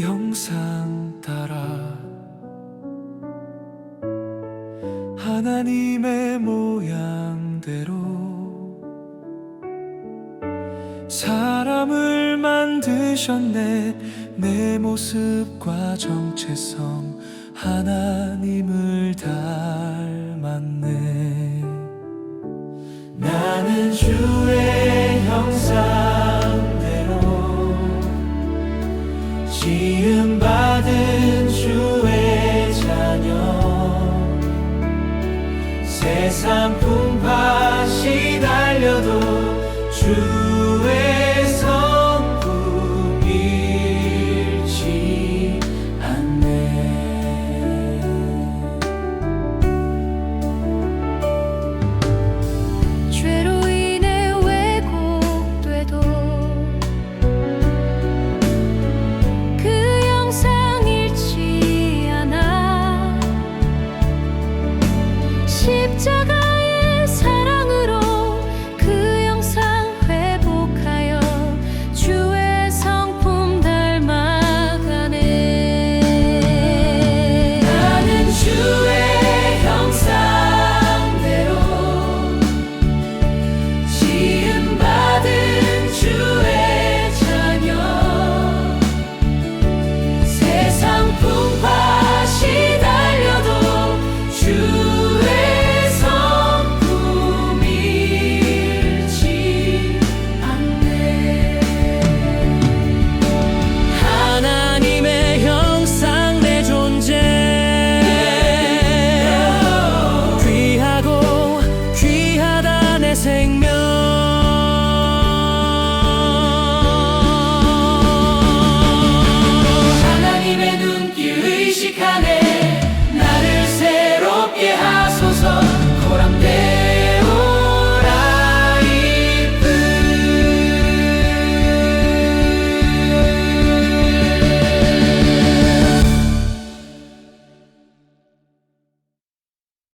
형상 따라 하나님의 모양대로 사람을 만드셨네. 내 모습과 정체성 하나님을 닮았네. 나는 주 지음 받은 주의 자녀 세상 풍파 시 달려도 주 る石金